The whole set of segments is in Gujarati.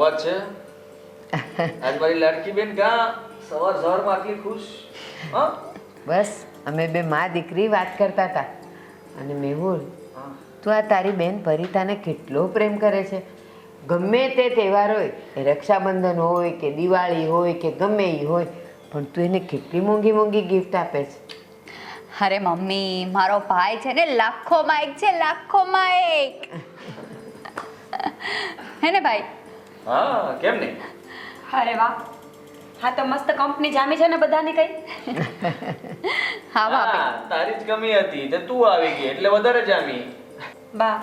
વાત છે? આજ મારી લાડકી બેન ક્યાં? સવાર સવારમાં આટલી ખુશ? હા? બસ અમે બે મા દીકરી વાત કરતા હતા. અને મેહુલ હા. તું આ તારી બેન પરિતાને કેટલો પ્રેમ કરે છે. ગમે તે તહેવાર હોય એ રક્ષાબંધન હોય કે દિવાળી હોય કે ગમે એ હોય પણ તું એને કેટલી મોંઘી મોંઘી ગિફ્ટ આપે છે. અરે મમ્મી મારો ભાઈ છે ને લાખોમાં એક છે લાખોમાં એક. હે ને ભાઈ? હા કેમ નહીં? અરે વાહ. હા તો મસ્ત કંપની જામી છે ને બધાની કઈ? હા વાહ હા, તારી જ કમી હતી તે તું આવી ગઈ એટલે વધારે જામી. બા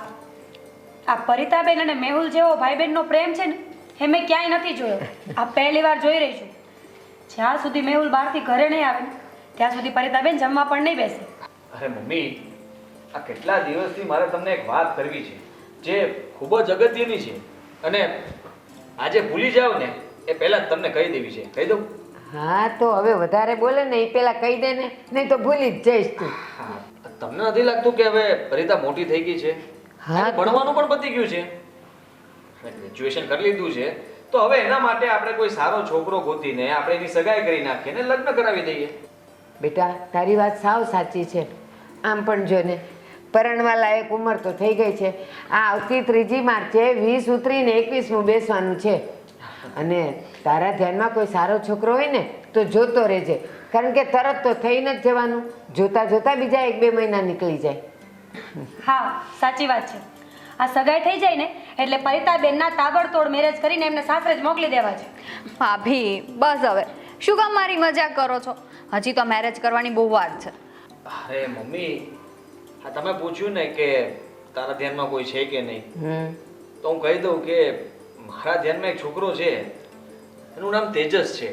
આ પરિતાબેન અને મેહુલ જેવો ભાઈ બહેનનો પ્રેમ છે ને એ મેં ક્યાંય નથી જોયો. આ પહેલી વાર જોઈ રહી છું. જ્યાં સુધી મેહુલ બહારથી ઘરે નહીં આવે ને, ત્યાં સુધી પરિતાબેન જમવા પણ નહીં બેસે. અરે મમ્મી આ કેટલા દિવસથી મારે તમને એક વાત કરવી છે જે ખૂબ જ અગત્યની છે. અને આજે ભૂલી જાવ ને એ પહેલા તમને કહી દેવી છે. કહી દઉં? હા તો હવે વધારે બોલે ને એ પેલા કહી દે ને નહીં તો ભૂલી જ જઈશ તું. તમને નથી લાગતું કે હવે પરિતા મોટી થઈ ગઈ છે? હા, ભણવાનું પણ પતી ગયું છે. ગ્રેજ્યુએશન કરી લીધું છે. તો હવે એના માટે આપણે કોઈ સારો છોકરો ગોતીને આપણે એની સગાઈ કરી નાખીએ ને લગ્ન કરાવી દઈએ. બેટા તારી વાત સાવ સાચી છે. આમ પણ જો ને પરણવા લાયક ઉંમર તો થઈ ગઈ છે. આ આવતી ત્રીજી માર્ચે વીસ ઉતરીને એકવીસમું બેસવાનું છે. અને તારા ધ્યાનમાં કોઈ સારો છોકરો હોય ને તો જોતો રહેજે. કારણ કે તરત તો થઈને જ જવાનું. જોતા જોતા બીજા એક બે મહિના નીકળી જાય. હા સાચી વાત છે. આ સગાઈ થઈ જાય ને એટલે પરિતાબેનના તાબડતોડ મેરેજ કરીને એમને સાસરે જ મોકલી દેવા છે. ભાભી બસ હવે. શું કામ મારી મજાક કરો છો? હજી તો મેરેજ કરવાની બહુ વાર છે. અરે મમ્મી તમે પૂછ્યું ને કે તારા ધ્યાનમાં કોઈ છે કે નહીં? તો હું કહી દઉં કે મારા ધ્યાનમાં એક છોકરો છે. એનું નામ તેજસ છે.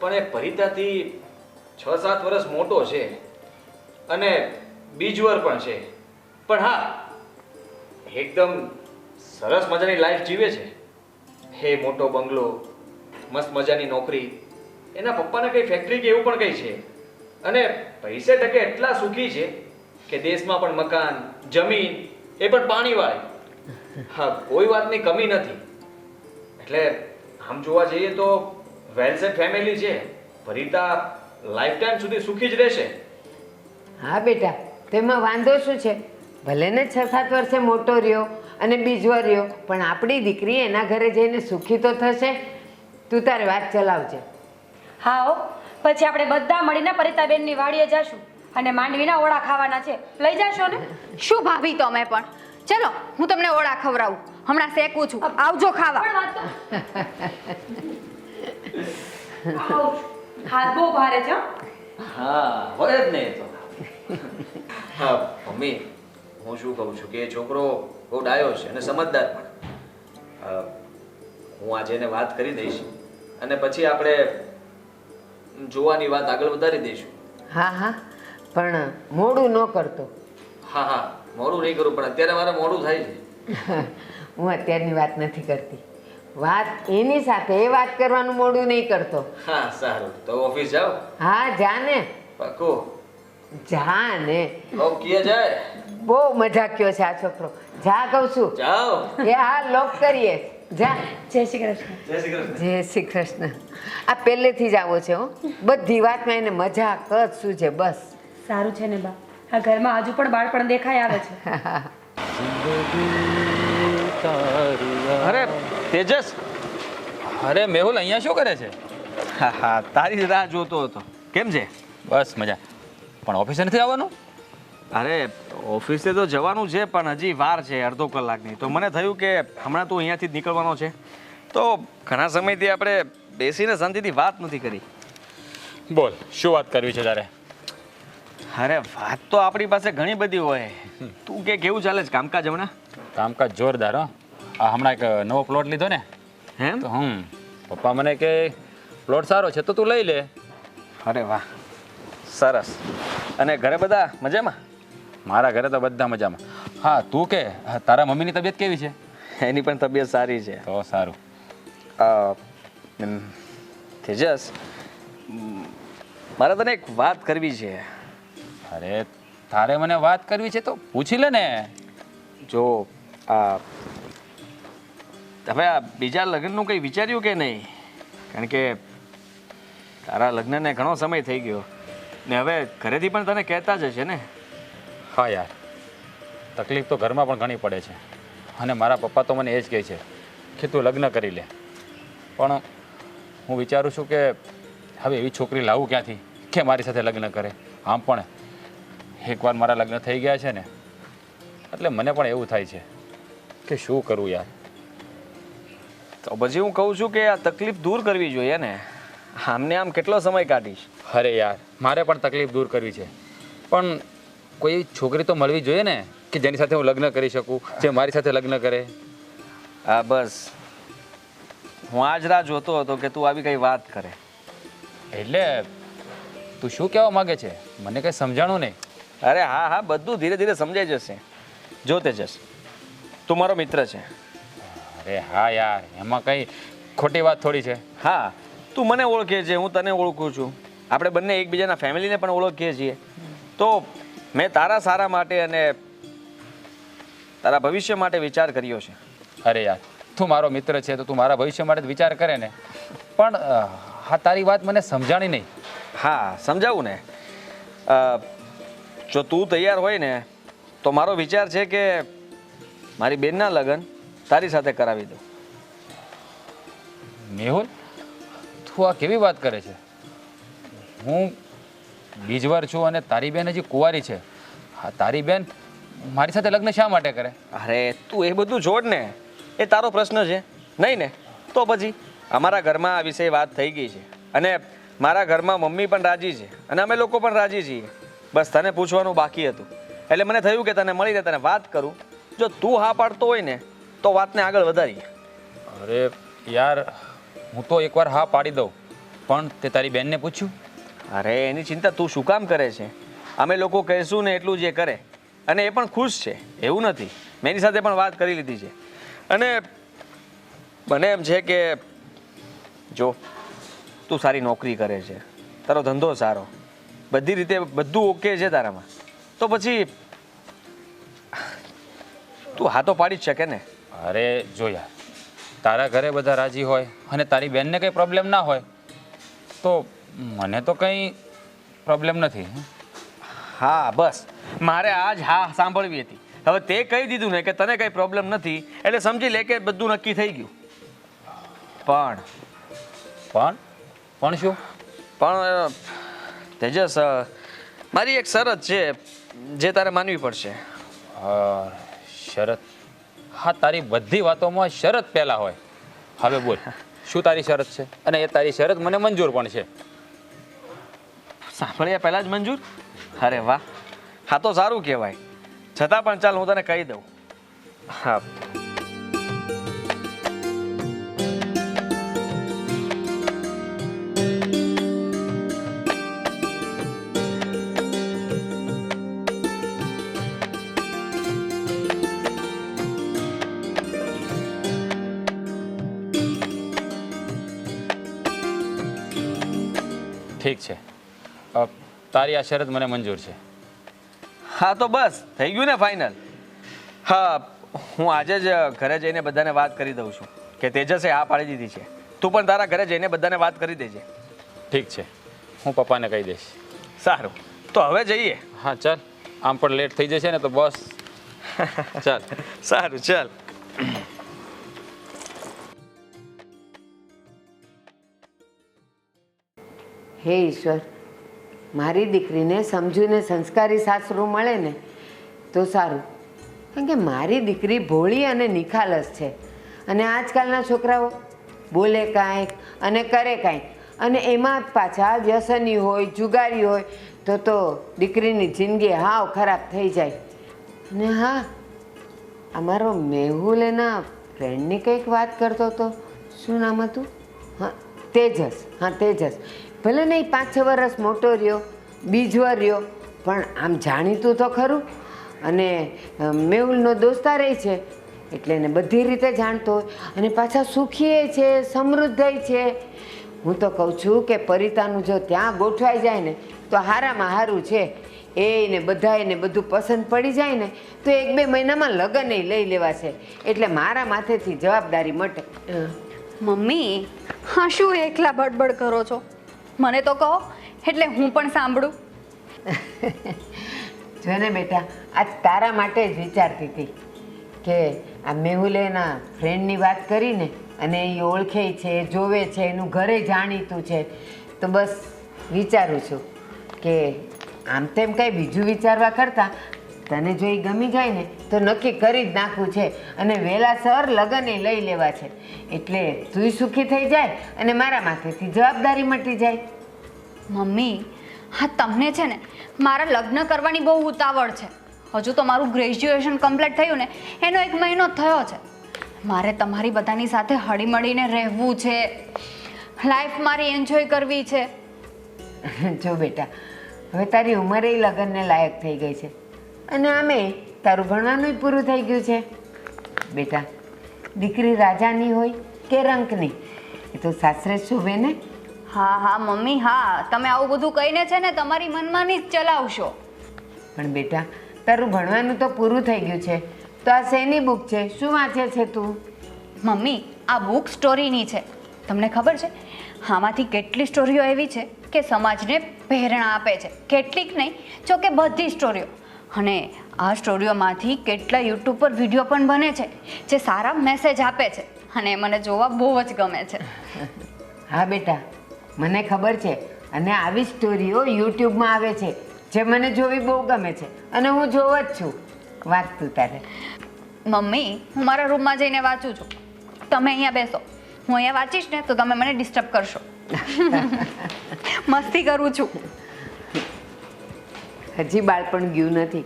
પણ એ પરિતાથી છ સાત વર્ષ મોટો છે અને બીજવર પણ છે. પણ હા એકદમ સરસ મજાની લાઈફ જીવે છે. હે મોટો બંગલો મસ્ત મજાની નોકરી એના પપ્પાને કઈ ફેક્ટરી કે એવું પણ કઈ છે. અને પૈસે ટકે એટલા સુખી છે કે દેશમાં પણ મકાન જમીન એ પણ પાણીવાળી. હા કોઈ વાતની કમી નથી. એટલે આમ જોવા જઈએ તો વેલસેટ ફેમિલી છે ભરિતા લાઈફ ટાઈમ સુધી સુખી જ રહેશે. હા બેટા તેમાં વાંધો શું છે? ભલે ને છ સાત વર્ષે મોટો રહ્યો અને બીજો રહ્યો પણ આપણી દીકરી એના ઘરે જઈને સુખી તો થશે? તું તારે વાત ચલાવજે. હા. પછી આપણે બધા મળીને પરિતાબેનની વાડીએ જાશું. અને માંડવીના ઓળા ખાવાના છે. લઈ જાશો ને? શું ભાભી તમે પણ? ચલો હું તમને ઓળા ખવડાવું. હમણાં શેકું છું. આવજો ખાવા. પણ વાત તો આઉ. હાથ બહુ ભારે છે હા. હોય જ ને તો. હા મમ્મી હું શું કહું છું કે એ છોકરો બહુ ડાયો છે અને સમજદાર પણ. હું આજે એને વાત કરી દઈશ અને પછી આપણે જોવાની વાત આગળ વધારી દઈશું. હા હા. પણ મોડું ન કરતો. હા હા મોડું નહીં કરું પણ અત્યારે મારે મોડું થાય છે. હું અત્યારની વાત નથી કરતી. વાત એની સાથે એ વાત કરવાનું મોડું નહીં કરતો. હા સારું. તો ઓફિસ જાઓ? હા જા ને પાકું જા ને ઓકે જાય? બહુ મજા કયો છે આ છોકરો. જા કહું છું. જાઓ. એ હા લોક કરીએ. જા. જય શ્રી કૃષ્ણ. જય શ્રી કૃષ્ણ. જય શ્રી કૃષ્ણ. આ પહેલેથી જ આવો છે હો. બધી વાતમાં એને મજા જ શું છે બસ. સારું છે ને બા? આ ઘરમાં હજુ પણ બાળપણ દેખાય આવે છે. અરે તેજસ! અરે મેહુલ અહીંયા શું કરે છે? હા હા તારી રાહ જોતો હતો. કેમ છે? બસ મજા. પણ ઓફિસે નથી આવવાનું? અરે ઓફિસે તો જવાનું છે પણ હજી વાર છે અડધો કલાકની. તો મને થયું કે હમણાં તું અહીંયાથી જ નીકળવાનો છે. તો ઘણા સમયથી આપણે બેસીને શાંતિથી વાત નથી કરી. બોલ શું વાત કરવી છે તારે? અરે વાત તો આપણી પાસે ઘણી બધી હોય. તું કે કેવું ચાલે છે? કામકાજ હમણાં? કામકાજ જોરદાર હો. આ હમણાં એક નવો પ્લોટ લીધો ને. હેમ તો હમ પપ્પા મને કે પ્લોટ સારો છે તો તું લઈ લે. અરે વાહ. સરસ. અને ઘરે બધા મજામાં? મારા ઘરે તો બધા મજામાં. હા તું કે તારા મમ્મીની તબિયત કેવી છે? એની પણ તબિયત સારી છે. તો સારું. તેજસ મારે તને એક વાત કરવી છે. અરે તારે મને વાત કરવી છે તો પૂછી લે ને. જો આ હવે આ બીજા લગ્નનું કંઈ વિચાર્યું કે નહીં? કારણ કે તારા લગ્નને ઘણો સમય થઈ ગયો. ને હવે ઘરેથી પણ તને કહેતા જ હશે ને? હા યાર તકલીફ તો ઘરમાં પણ ઘણી પડે છે. અને મારા પપ્પા તો મને એ જ કહે છે કે તું લગ્ન કરી લે. પણ હું વિચારું છું કે હવે એવી છોકરી લાવું ક્યાંથી કે મારી સાથે લગ્ન કરે? આમ પણ એકવાર મારા લગ્ન થઈ ગયા છે ને એટલે મને પણ એવું થાય છે કે શું કરવું યાર. તો પછી હું કહું છું કે આ તકલીફ દૂર કરવી જોઈએ ને. આમને આમ કેટલો સમય કાઢીશ? અરે યાર મારે પણ તકલીફ દૂર કરવી છે. પણ કોઈ છોકરી તો મળવી જોઈએ ને કે જેની સાથે હું લગ્ન કરી શકું જે મારી સાથે લગ્ન કરે? હા બસ. હું આજ રાહ જોતો હતો કે તું આવી કઈ વાત કરે. એટલે તું શું કહેવા માંગે છે? મને કંઈ સમજાણું નહીં. અરે હા હા બધું ધીરે ધીરે સમજાઈ જશે. જો તેજસ તું મારો મિત્ર છે. અરે હા યાર એમાં કંઈ ખોટી વાત થોડી છે. હા તું મને ઓળખે છે હું તને ઓળખું છું. આપણે બંને એકબીજાના ફેમિલીને પણ ઓળખીએ છીએ. તો મેં તારા સારા માટે અને તારા ભવિષ્ય માટે વિચાર કર્યો છે. અરે યાર તું મારો મિત્ર છે તો તું મારા ભવિષ્ય માટે વિચાર કરે ને. પણ હા તારી વાત મને સમજાણી નહીં. હા સમજાવું ને. જો તું તૈયાર હોય ને તો મારો વિચાર છે કે મારી બેનના લગ્ન તારી સાથે કરાવી દઉં. મેહુલ તું આ કેવી વાત કરે છે? હું બીજવાર છું અને તારી બેન હજી કુંવારી છે. હા તારી બેન મારી સાથે લગ્ન શા માટે કરે? અરે તું એ બધું જોડ ને. એ તારો પ્રશ્ન છે. નહીં ને? તો પછી અમારા ઘરમાં આ વિશે વાત થઈ ગઈ છે. અને મારા ઘરમાં મમ્મી પણ રાજી છે. અને અમે લોકો પણ રાજી છીએ. બસ તને પૂછવાનું બાકી હતું. એટલે મને થયું કે તને મળીને તને વાત કરું. જો તું હા પાડતો હોય ને તો વાતને આગળ વધારીએ. અરે યાર હું તો એકવાર હા પાડી દઉં. પણ તે તારી બેનને પૂછ્યું? અરે એની ચિંતા તું શું કામ કરે છે? અમે લોકો કહીશું ને એટલું જે કરે. અને એ પણ ખુશ છે. એવું નથી. મેં એની સાથે પણ વાત કરી લીધી છે. અને મને એમ છે કે જો તું સારી નોકરી કરે છે. તારો ધંધો સારો. બધી રીતે બધું ઓકે છે તારામાં. તો પછી તું હા તો પાડી જ શકે ને? અરે જો યાર. તારા ઘરે બધા રાજી હોય અને તારી બેનને કંઈ પ્રોબ્લેમ ના હોય તો મને તો કંઈ પ્રોબ્લેમ નથી હા? બસ. મારે આજ હા સાંભળવી હતી. હવે તે કહી દીધું ને કે તને કંઈ પ્રોબ્લેમ નથી એટલે સમજી લે કે બધું નક્કી થઈ ગયું. પણ પણ? પણ શું? પણ તેજસ મારી એક શરત છે જે તારે માનવી પડશે. શરત? હા તારી બધી વાતોમાં શરત પહેલાં હોય. હવે બોલ શું તારી શરત છે? અને એ તારી શરત મને મંજૂર પણ છે. સાંભળ્યા પહેલાં જ મંજૂર? અરે વાહ. હા તો સારું કહેવાય. છતાં પણ ચાલ હું તને કહી દઉં. હા. ઠીક છે. તારી આ શરત મને મંજૂર છે. હા તો બસ. થઈ ગયું ને ફાઇનલ હા હું આજે જ ઘરે જઈને બધાને વાત કરી દઉં છું કે તેજસે આ પાડી દીધી છે. તું પણ તારા ઘરે જઈને બધાને વાત કરી દેજે. ઠીક છે. હું પપ્પાને કહી દઈશ. સારું. તો હવે જઈએ. હા ચાલ. આમ પણ લેટ થઈ જશે ને તો બસ. ચાલ. સારું ચાલ. હે ઈશ્વર, મારી દીકરીને સમજૂને સંસ્કારી સાસરું મળે ને તો સારું. કારણ કે મારી દીકરી ભોળી અને નિખાલસ છે. અને આજકાલના છોકરાઓ બોલે કાંઈક અને કરે કાંઈક. અને એમાં પાછા વ્યસની હોય, જુગારી હોય, તો તો દીકરીની જિંદગી હાવ ખરાબ થઈ જાય. અને હા, અમારો મેહુલ એના ફ્રેન્ડની કંઈક વાત કરતો હતો શું નામ હતું? હા, તેજસ હા, તેજસ. ભલે નહીં પાંચ છ વર્ષ મોટો રહ્યો બીજવાર રહ્યો, પણ આમ જાણીતું તો ખરું. અને મેહુલનો દોસ્તાર છે, એટલે એને બધી રીતે જાણતો હોય. અને પાછા સુખીએ છે, સમૃદ્ધ છે. હું તો કહું છું કે પરિતાનું જો ત્યાં ગોઠવાઈ જાય ને, તો હારામાં હારું છે. એને બધાને બધું પસંદ પડી જાય ને, તો એક બે મહિનામાં લગ્ન લઈ લેવા છે એટલે મારા માથેથી જવાબદારી મટે. મમ્મી, હા શું એકલા બડબડ કરો છો? મને તો કહો, એટલે હું પણ સાંભળું. જો ને બેટા આ તારા માટે જ વિચારતી હતી કે આ મેહુલે એના ફ્રેન્ડની વાત કરીને અને એ ઓળખે છે, જોવે છે, એનું ઘરે જાણીતું છે, તો બસ વિચારું છું કે આમ તેમ કાંઈ બીજું વિચારવા કરતાં તને જો એ ગમી જાય ને તો નક્કી કરી જ નાખવું છે અને વહેલાસર લગ્ન એ લઈ લેવા છે. એટલે તુંય સુખી થઈ જાય અને મારા માથેથી જવાબદારી મટી જાય. મમ્મી હા તમને છે ને મારા લગ્ન કરવાની બહુ ઉતાવળ છે. હજુ તો મારું ગ્રેજ્યુએશન કમ્પ્લીટ થયું ને એનો એક મહિનો થયો છે. મારે તમારી બધાની સાથે હળીમળીને રહેવું છે. લાઈફ મારી એન્જોય કરવી છે. જો બેટા હવે તારી ઉંમરે લગ્નને લાયક થઈ ગઈ છે. અને આમે તારું ભણવાનું પૂરું થઈ ગયું છે. બેટા દીકરી રાજાની હોય કે રંકની એ તો સાસરે શોભે ને? હા હા મમ્મી હા તમે આવું બધું કહીને છે ને તમારી મનમાંની જ ચલાવશો. પણ બેટા તારું ભણવાનું તો પૂરું થઈ ગયું છે. તો આ શેની બુક છે? શું વાંચે છે તું? મમ્મી આ બુક સ્ટોરીની છે. તમને ખબર છે? આમાંથી કેટલી સ્ટોરીઓ એવી છે કે સમાજને પ્રેરણા આપે છે. કેટલીક નહીં જો કે બધી સ્ટોરીઓ અને આ સ્ટોરીઓમાંથી કેટલા યુટ્યુબ પર વીડિયો પણ બને છે જે સારા મેસેજ આપે છે અને મને જોવા બહુ જ ગમે છે. હા બેટા મને ખબર છે અને આવી સ્ટોરીઓ યુટ્યુબમાં આવે છે જે મને જોવી બહુ ગમે છે અને હું જોવ જ છું. વાંચતું તારે. મમ્મી હું મારા રૂમમાં જઈને વાંચું છું. તમે અહીંયા બેસો. હું અહીંયા વાંચીશ ને તો તમે મને ડિસ્ટર્બ કરશો. મસ્તી કરું છું. હજી બાળપણ ગયું નથી.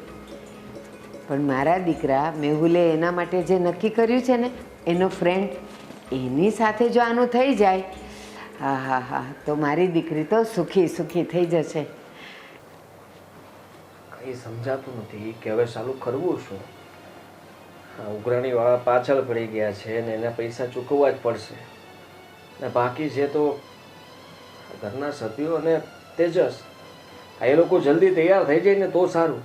પણ મારા દીકરા મેહુલે એના માટે જે નક્કી કર્યું છે ને, એનો ફ્રેન્ડ એની સાથે જો આનું થઈ જાય, હા હા હા, તો મારી દીકરી તો સુખી સુખી થઈ જશે. કંઈ સમજાતું નથી કે હવે ચાલુ કરવું શું? ઉઘરાણીવાળા પાછળ પડી ગયા છે ને એના પૈસા ચૂકવવા જ પડશે. ને બાકી છે તો ઘરના સભ્યો અને તેજસ આ એ લોકો જલ્દી તૈયાર થઈ જાય ને તો સારું.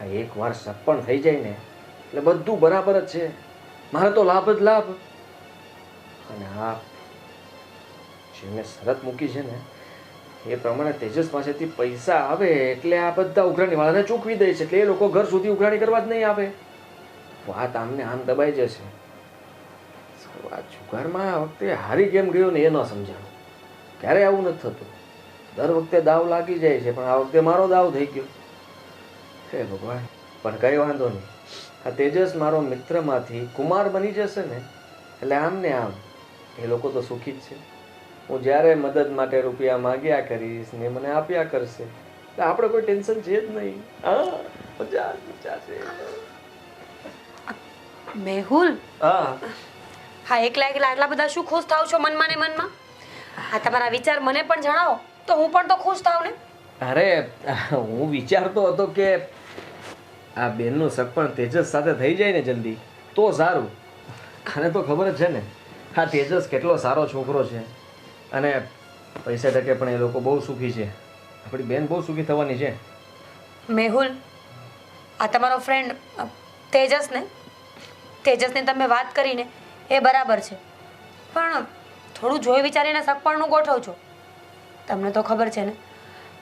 હા એકવાર સપણ થઈ જાય ને, એટલે બધું બરાબર જ છે. મારે તો લાભ જ લાભ. અને હા જે શરત મૂકી છે ને, એ પ્રમાણે તેજસ પાસેથી પૈસા આવે એટલે આ બધા ઉઘરાણી વાળાને ચૂકવી દે છે, એટલે એ લોકો ઘર સુધી ઉઘરાણી કરવા જ નહીં આવે. વાત આમને આમ દબાઈ જશે. આ જુગારમાં આ વખતે હારી કેમ ગયો ને એ ન સમજાણું. ક્યારે આવું નથી થતું? દર વખતે દાવ લાગી જાય છે પણ આ વખતે મારો દાવ થઈ ગયો. હે ભગવાન પણ કઈ વાંધો નહીં. આ તેજસ મારો મિત્રમાંથી કુમાર બની જશે ને એટલે આમ ને આમ એ લોકો તો સુખી જ છે. હું જ્યારે મદદ માટે રૂપિયા માગ્યા કરીશ ને મને આપ્યા કરશે એટલે આપણે કોઈ ટેન્શન છે જ નહીં. હા મજા મજા છે. મેહુલ? હા. હા એકલા એકલા આટલા બધા શું ખુશ થાવ છો મનમાં ને મનમાં? આ તમારા વિચાર મને પણ જણાવો. તો હું પણ તો ખુશ થાવ ને. અરે હું વિચારતો હતો કે આ બેનનું સગપણ તેજસ સાથે થઈ જાય ને જલ્દી તો સારું. ખાને તો ખબર જ છે ને આ તેજસ કેટલો સારો છોકરો છે. અને પૈસા ટકે પણ એ લોકો બહુ સુખી છે. આપણી બેન બહુ સુખી થવાની છે. મેહુલ આ તમારો ફ્રેન્ડ તેજસ ને? તેજસને તમે વાત કરીને એ બરાબર છે. પણ થોડું જોઈ વિચારીને સગપણનું ગોઠવજો. તમને તો ખબર છે ને.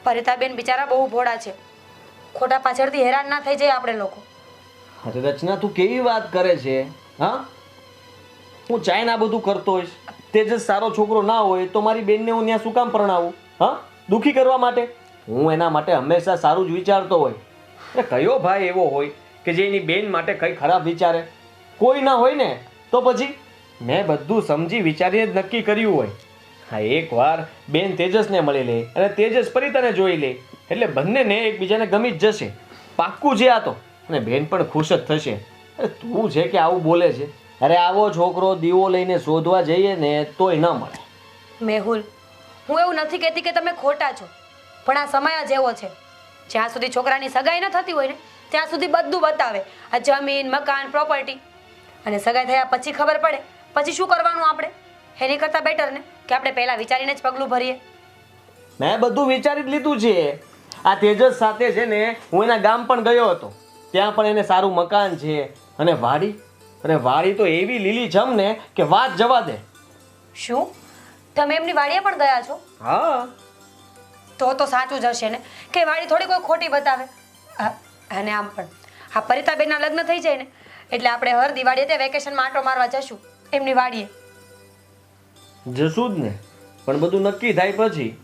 પરિતાબેન બિચારા બહુ ભોળા છે. ખોટા પાછળથી હેરાન ના થઈ જાય આપણે લોકો. હા, તો રચના, તું કેવી વાત કરે છે? હા? હું ચાઇના બધું કરતો હોઈશ. તે જ સારો છોકરો ના હોય તો મારી બેનને હું ત્યાં શું કામ પરણાવું? હા? દુખી કરવા માટે? હું એના માટે હંમેશા સારું જ વિચારતો હોય. એટલે કયો ભાઈ એવો હોય કે જે એની બેન માટે કંઈ ખરાબ વિચારે? કોઈ ના હોય ને? તો પછી? મેં બધું સમજી વિચારીને જ નક્કી કર્યું હોય. હા, એકવાર બેન તેજસને મળી લે અને તેજસ પરિતાને જોઈ લે. એટલે બંનેને એકબીજાને ગમી જ જશે. પાક્કું છે આ તો. અને બેન પણ ખુશ જ થશે. તું છે કે આવું બોલે છે? અરે આવો છોકરો દીવો લઈને શોધવા જઈએ ને તોય ન મળે. મેહુલ, હું એવું નથી કહેતી કે તમે ખોટા છો. પણ આ સમય જ એવો છે. જ્યાં સુધી છોકરાની સગાઈ ન થતી હોય ને, ત્યાં સુધી બધું બતાવે. આ જમીન, મકાન પ્રોપર્ટી અને સગાઈ થયા પછી ખબર પડે. પછી શું કરવાનું આપણે? એની કરતાં બેટર ને કે આપણે પહેલાં વિચારીને જ પગલું ભરીએ. મેં બધું વિચારી જ લીધું છે. આ તેજસ સાથે છે ને હું એના ગામ પણ ગયો હતો. ત્યાં પણ એને સારું મકાન છે. અને વાડી અને વાડી તો એવી લીલી જમ ને કે વાત જવા દે. શું? તમે એમની વાડીએ પણ ગયા છો? હા. તો તો સાચું જ હશે ને કે વાડી થોડી કોઈ ખોટી બતાવે. આ- અને આમ પણ. આ પરિતાબેનના લગ્ન થઈ જાય ને એટલે આપણે હર દિવાળીએ તે વેકેશનમાં આંટો મારવા જશું એમની વાડીએ. જશું જ ને. પણ બધું નક્કી થાય પછી.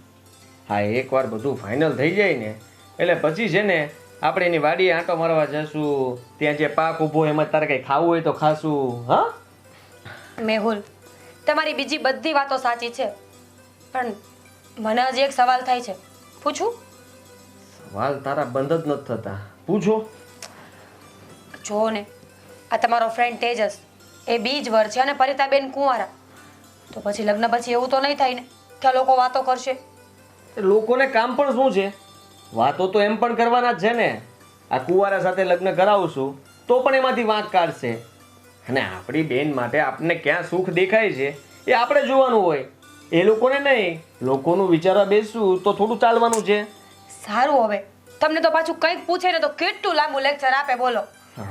હા એકવાર બધું ફાઇનલ થઈ જાય ને એટલે પછી છે ને આપણે એની વાડીએ આંટો મારવા જશું. ત્યાં જે પાક ઊભો એમાં તારે કંઈ ખાવું હોય તો ખાશું. હા? મેહુલ તમારી બીજી બધી વાતો સાચી છે. પણ મને હજી એક સવાલ થાય છે. પૂછું? સવાલ તારા બંધ જ નથી થતા. પૂછો. જો ને આ તમારો ફ્રેન્ડ તેજસ એ બીજ વર છે અને પરિતાબેન કુંવારા. તો પછી લગ્ન પછી એવું તો નહીં થાય ને કે આ લોકો વાતો કરશે. લોકોને કામ પણ શું છે? વાતો તો એમ પણ કરવાના જ છે ને. આ કુંવારા સાથે લગ્ન કરાવશું તો પણ એમાંથી વાંક કાઢશે. અને આપણી બેન માટે આપણને ક્યાં સુખ દેખાય છે એ આપણે જોવાનું હોય. એ લોકોને નહીં લોકોનું વિચારવા બેસવું તો થોડું ચાલવાનું છે. સારું હવે. તમને તો પાછું કંઈક પૂછે ને તો કેટલું લાંબુ લેક્ચર આપે બોલો.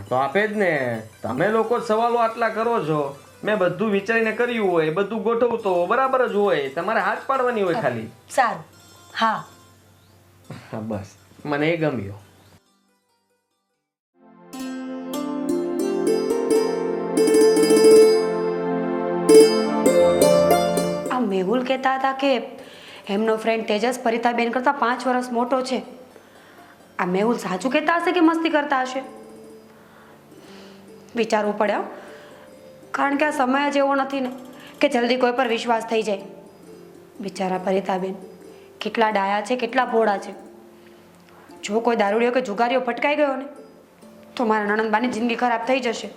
તો આપે જ ને. તમે લોકો સવાલો આટલા કરો છો. મેં બધું વિચારીને કર્યું હોય બધું ગોઠવતો બરાબર જ હોય તમારે હાથ પાડવાની હોય ખાલી. સારું. હા. હા બસ. મને એ ગમ્યો. આ મેહુલ કહેતા હતા કે એમનો ફ્રેન્ડ તેજસ પરિતાબેન કરતાં પાંચ વર્ષ મોટો છે. આ મેહુલ સાચું કહેતા હશે કે મસ્તી કરતા હશે? વિચારવું પડે. કારણ કે આ સમય જ એવો નથી ને કે જલ્દી કોઈ પર વિશ્વાસ થઈ જાય. બિચારા પરિતાબેન કેટલા ડાયા છે કેટલા ભોળા છે. જો કોઈ દારૂડિયો કે જુગારીઓ ફટકાઈ ગયો ને તો મારા નણંદબાની જિંદગી ખરાબ થઈ જશે.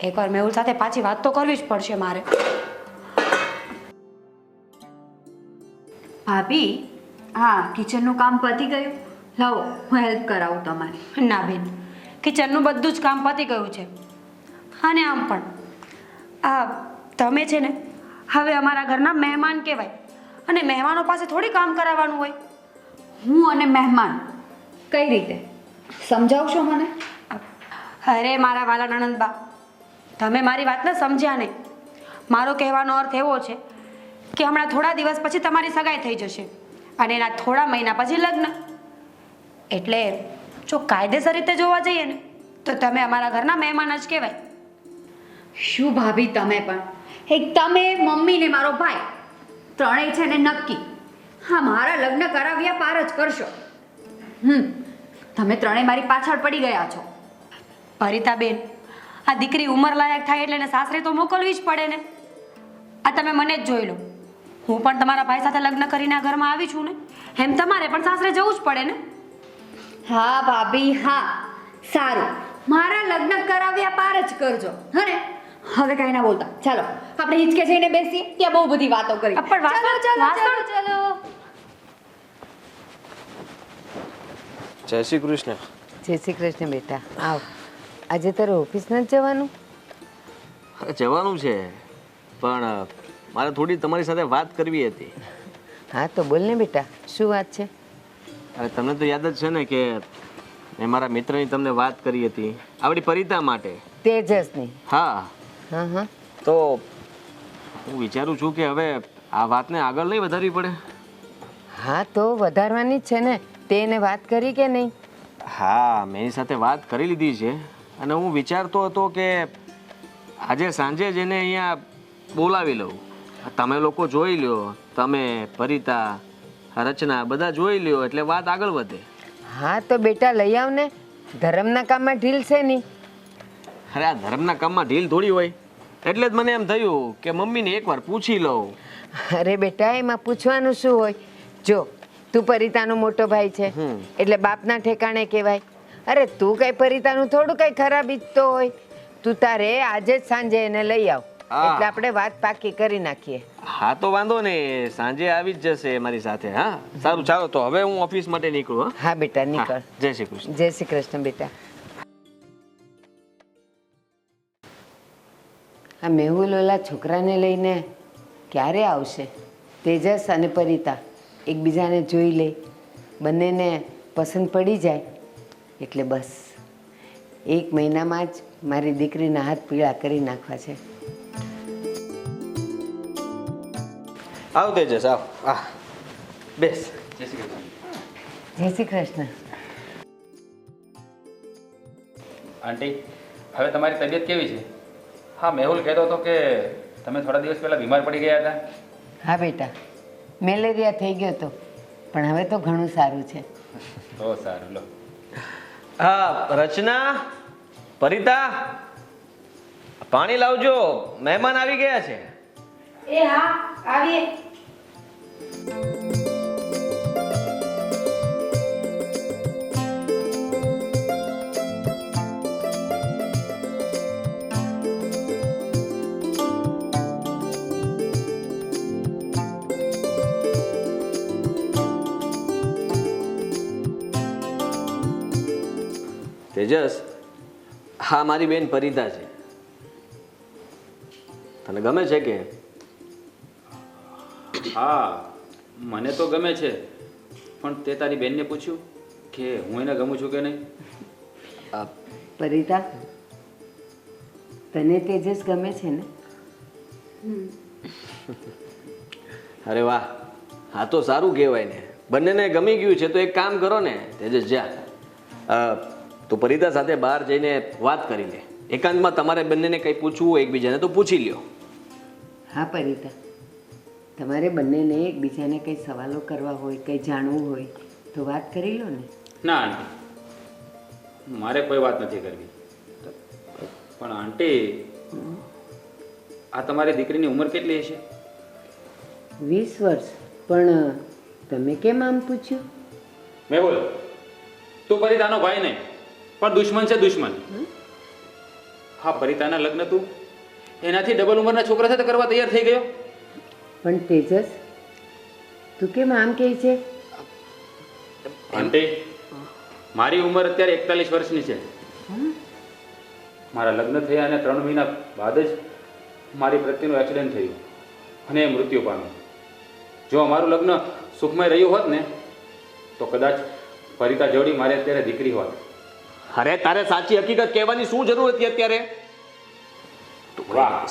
એકવાર મેહુલ સાથે પાછી વાત તો કરવી જ પડશે મારે. ભાભી હા કિચનનું કામ પતી ગયું. લાવો હું હેલ્પ કરાવું તમારે. ના બેન કિચનનું બધું જ કામ પતી ગયું છે. અને આમ પણ. આ તમે છે ને હવે અમારા ઘરના મહેમાન કહેવાય. અને મહેમાનો પાસે થોડી કામ કરાવવાનું હોય. હું અને મહેમાન કઈ રીતે? સમજાવશો મને? અરે મારા વાલા નણંદબા તમે મારી વાતને સમજ્યા નહીં. મારો કહેવાનો અર્થ એવો છે કે હમણાં થોડા દિવસ પછી તમારી સગાઈ થઈ જશે અને એના થોડા મહિના પછી લગ્ન. એટલે જો કાયદેસર રીતે જોવા જઈએ ને તો તમે અમારા ઘરના મહેમાન જ કહેવાય. શું ભાભી તમે પણ? એક તમે, મમ્મી ને મારો ભાઈ. ત્રણેય છે ને નક્કી. હા, મારા લગ્ન કરાવ્યા પાર જ કરશો. હમ, તમે ત્રણેય મારી પાછળ પડી ગયા છો. પરિતાબેન આ દીકરી ઉંમર લાયક થાય એટલે એને સાસરે તો મોકલવી જ પડે ને. આ તમે મને જ જોઈ લો. હું પણ તમારા ભાઈ સાથે લગ્ન કરીને આ ઘરમાં આવી છું ને. એમ તમારે પણ સાસરે જવું જ પડે ને. હા, ભાભી, હા. સારું. મારા લગ્ન કરાવ્યા પાર જ કરજો. હને હવે કઈ ના બોલતા. ચાલો આપણે હિચકે જઈને બેસીએ. ત્યાં બહુ બધી વાતો કરી. પણ ચાલો ચાલો ચાલો ચાલો. જય શ્રી કૃષ્ણ. જય શ્રી કૃષ્ણ બેટા. આવ. આજે તારે ઓફિસ નથી જવાનું? જવાનું છે. પણ મારે થોડી તમારી સાથે વાત કરવી હતી. હા તો બોલ ને બેટા શું વાત છે? અરે તમને તો યાદ જ છે ને કે મેં મારા મિત્રની તમને વાત કરી હતી. આપણી પરિતા માટે. તેજસની. હા. તો હું વિચારું છું કે હવે આ વાતને આગળ નહીં વધારવી પડે. હા તો વધારવાની જ છે ને. તે એને વાત કરી કે નહીં? હા મેં એની સાથે વાત કરી લીધી છે. અને હું વિચારતો હતો કે આજે સાંજે જ એને અહીંયા બોલાવી લઉં. તમે લોકો જોઈ લ્યો. તમે પરિતા રચના બધા જોઈ લ્યો એટલે વાત આગળ વધે. હા તો બેટા લઈ આવ ને. ધર્મના કામમાં ઢીલ છે નહીં અરે આ ધર્મના કામમાં ઢીલ થોડી હોય. એટલે જ મને એમ થયું કે મમ્મીને એકવાર પૂછી લઉં. અરે બેટા એમાં પૂછવાનું શું હોય? જો તું પરિતાનો મોટો ભાઈ છે. એટલે બાપના ઠેકાણે કહેવાય. અરે તું કઈ પરિતાનું થોડું કઈ ખરાબ ઈચ્છતો હોય. તું તારે આજે જ સાંજે એને લઈ આવ. એટલે આપણે વાત પાકી કરી નાખીએ. હા તો વાંધો ને સાંજે આવી જ જશે મારી સાથે હા? સારું ચાલો તો હવે હું ઓફિસ માટે નીકળું હા? બેટા નીકળ. જય શ્રી કૃષ્ણ. જય શ્રી કૃષ્ણ બેટા. આ મેહુલ ઓલા છોકરાને લઈને ક્યારે આવશે? તેજસ અને પરિતા એકબીજાને જોઈ લે. બંનેને પસંદ પડી જાય. એટલે બસ. એક મહિનામાં જ મારી દીકરીના હાથ પીળા કરી નાખવા છે. આવ તેજસ આવ. આ બેસ. જય શ્રી કૃષ્ણ. જય શ્રી કૃષ્ણ. આંટી હવે તમારી તબિયત કેવી છે? હા મેહુલ કહેતો હતો કે તમે થોડા દિવસ પહેલાં બીમાર પડી ગયા હતા. હા બેટા. મેલેરિયા થઈ ગયો તો. પણ હવે તો ઘણું સારું છે. તો સારું લો. હા રચના પરિતા પાણી લાવજો. મહેમાન આવી ગયા છે. એ હા આવીએ. તેજસ હા મારી બેન પરિતા છે. તને ગમે છે કે? હા મને તો ગમે છે. પણ તે તારી બેનને પૂછ્યું કે હું એને ગમું છું કે નહીં? આ પરિતા તને તેજસ ગમે છે ને? અરે વાહ હા તો સારું કહેવાય ને. બંનેને ગમી ગયું છે તો એક કામ કરો ને તેજસ જા. તું પરિતા સાથે બહાર જઈને વાત કરી લે. એકાંતમાં તમારે બંનેને કંઈ પૂછવું હોય એકબીજાને તો પૂછી લ્યો. હા પરિતા તમારે બંનેને એકબીજાને કંઈ સવાલો કરવા હોય કંઈ જાણવું હોય તો વાત કરી લો ને. ના આંટી. મારે કોઈ વાત નથી કરવી. પણ આંટી આ તમારી દીકરીની ઉંમર કેટલી હશે? વીસ વર્ષ. પણ તમે કેમ આમ પૂછ્યું? મેહુલ તું પરિતાનો ભાઈ નહીં. પણ દુશ્મન છે દુશ્મન. હા પરિતાના લગ્ન તું. એનાથી ડબલ ઉંમરના છોકરા સાથે કરવા તૈયાર થઈ ગયો. પણ તેજસ તું કેમ આમ કહે છે? આંટી મારી ઉંમર અત્યારે એકતાલીસ વર્ષની છે. મારા લગ્ન થયા અને ત્રણ મહિના બાદ જ મારી પ્રત્યેનું એક્સિડન્ટ થયું અને એ મૃત્યુ પામ્યું. જો અમારું લગ્ન સુખમય રહ્યું હોત ને તો કદાચ પરિતા જોડી મારે અત્યારે દીકરી હોત. અરે તારે સાચી હકીકત કહેવાની શું જરૂર હતી અત્યારે? વાહ.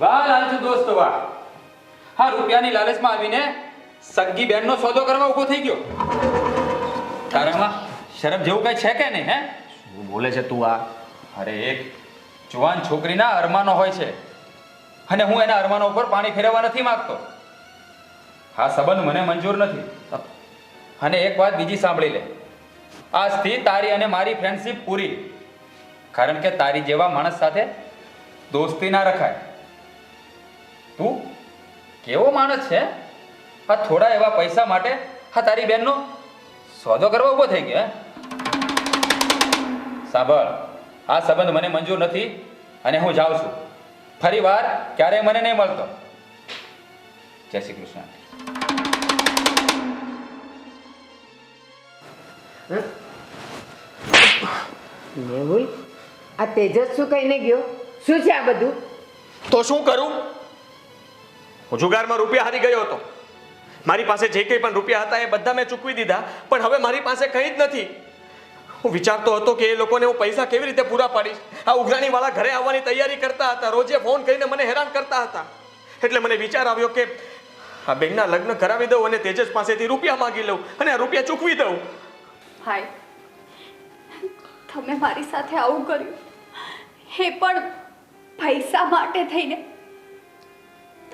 વાહ લાલચુ દોસ્ત વાહ. હા રૂપિયાની લાલચમાં આવીને સગી બેનનો સોદો કરવા ઊભો થઈ ગયો. તારામાં શરમ જેવું કઈ છે કે નહીં હે? શું બોલે છે તું આ? અરે એક જુવાન છોકરીના અરમાનો હોય છે. અને હું એના અરમાનો ઉપર પાણી ફેરવવા નથી માંગતો. હા સંબંધ મને મંજૂર નથી. અને એક વાત બીજી સાંભળી લે. આજથી તારી અને મારી ફ્રેન્ડશિપ પૂરી. કારણ કે તારી જેવા માણસ સાથે દોસ્તી ના રખાય. તું કેવો માણસ છે? આ થોડા એવા પૈસા માટે આ તારી બેનનો સોદો કરવા ઊભો થઈ ગયો સાંભળ, આ સંબંધ મને મંજૂર નથી અને હું જાઉં છું. ફરી વાર ક્યારેય મને નહીં મળતો. જય શ્રી કૃષ્ણ. મેહુલ આ તેજસ શું કહીને ગયો? શું છે આ બધું? તો શું કરું? હું જુગારમાં રૂપિયા હારી ગયો હતો. મારી પાસે જે કંઈ પણ રૂપિયા હતા એ બધા મેં ચૂકવી દીધા, પણ હવે મારી પાસે કંઈ જ નથી. હું વિચારતો હતો કે એ લોકોને હું પૈસા કેવી રીતે પૂરા પાડીશ. આ ઉઘરાણીવાળા ઘરે આવવાની તૈયારી કરતા હતા, રોજે ફોન કરીને મને હેરાન કરતા હતા. એટલે મને વિચાર આવ્યો કે આ બેનના લગ્ન કરાવી દઉં અને તેજસ પાસેથી રૂપિયા માંગી લઉં અને આ રૂપિયા ચૂકવી દઉં. ભાઈ, તમે મારી સાથે આવું કર્યું, એ પણ પૈસા માટે થઈને.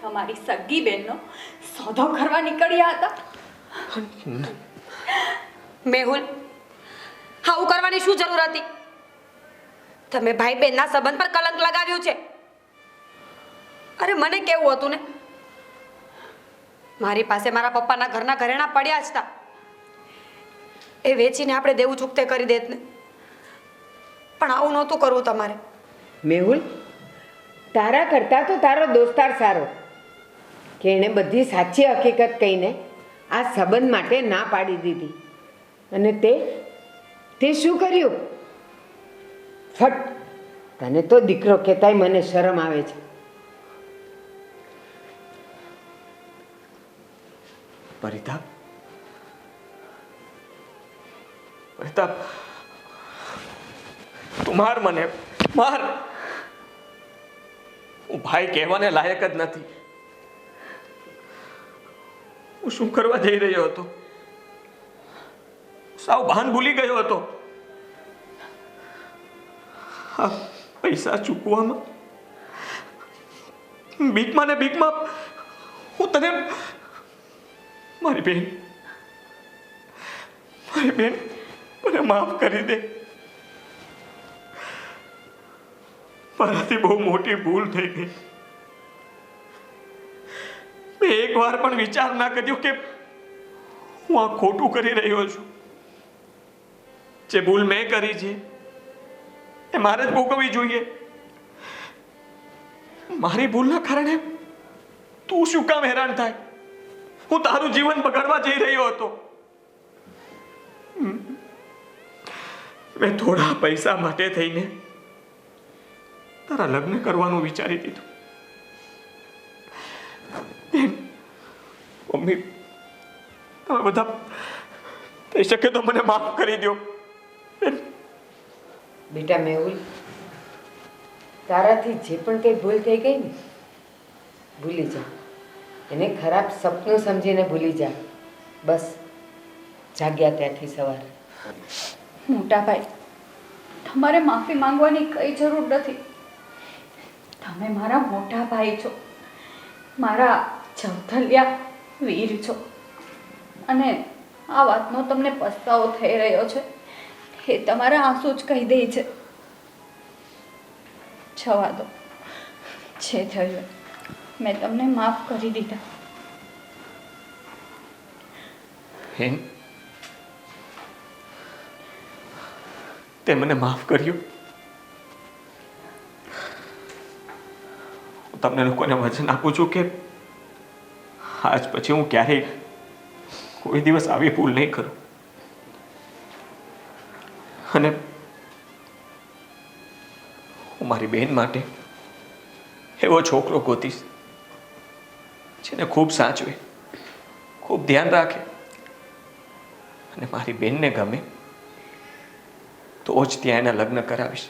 તમારી સગી બેનનો સોદો કરવા નીકળ્યા હતા. મેહુલ, આવું કરવાની શું જરૂર હતી? તમે ભાઈ બહેનના સંબંધ પર કલંક લગાવ્યું છે. અરે, મને કેવું હતું ને? મારી પાસે મારા પપ્પાના ઘરના ઘરેણા પડ્યા જ હતા એ વેચીને આપણે દેવું ચૂકતે કરી દેત ને. પણ આવું નહોતું કરવું તમારે. મેહુલ, તારા કરતાં તો તારો દોસ્તાર સારો. કે એણે બધી સાચી હકીકત કહીને આ સંબંધ માટે ના પાડી દીધી. અને તે તે શું કર્યું? ફટ, તને તો દીકરો કહેતાય મને શરમ આવે છે. પરિતા પ્રતાપ તું માર મને, માર. હું ભાઈ કહેવાને લાયક જ નથી. હું શું કરવા જઈ રહ્યો હતો? સાવ ભાન ભૂલી ગયો હતો. આ પૈસા ચૂકવામાં? બીકમાં ને બીકમાં હું તને, મારી બેન મારી બેન મને માફ કરી દે. મારાથી બહુ મોટી ભૂલ થઈ ગઈ. મેં એક વાર પણ વિચાર ના કર્યો કે હું આ ખોટું કરી રહ્યો છું. જે ભૂલ મેં કરી છે, એ મારે જ ભોગવવી જોઈએ. મારી ભૂલના કારણે તું શું કામ હેરાન થાય? હું તારું જીવન બગાડવા જઈ રહ્યો હતો. મેં થોડા પૈસા માટે થઈને તારા લગ્ન કરવાનું વિચારી દીધું. મમ્મી તમે બધા થઈ શકે તો મને માફ કરી દો બેટા મેહુલ, તારાથી જે પણ કંઈ ભૂલ થઈ ગઈ ને, ભૂલી જા. એને ખરાબ સપનું સમજીને ભૂલી જા. બસ, જાગ્યા ત્યાંથી સવાર. મોટા ભાઈ, તમારે માફી માંગવાની કઈ જરૂર નથી. તમે મારા મોટા ભાઈ છો, મારા ચૌથલિયા વીર છો. અને આ વાતનો તમને પસ્તાવો થઈ રહ્યો છે, એ તમારા આંસુ જ કહી દે છે. જવા દો છે થયું મેં તમને માફ કરી દીધા. બેન તે મને માફ કર્યું. હું તમને લોકોને વચન આપું છું કે આજ પછી હું ક્યારેય કોઈ દિવસ આવી ભૂલ નહીં કરું. અને હું મારી બેન માટે એવો છોકરો ગોતીશ, જેને ખૂબ સાચવે, ખૂબ ધ્યાન રાખે અને મારી બેનને ગમે તો જ ત્યાં એના લગ્ન કરાવીશ.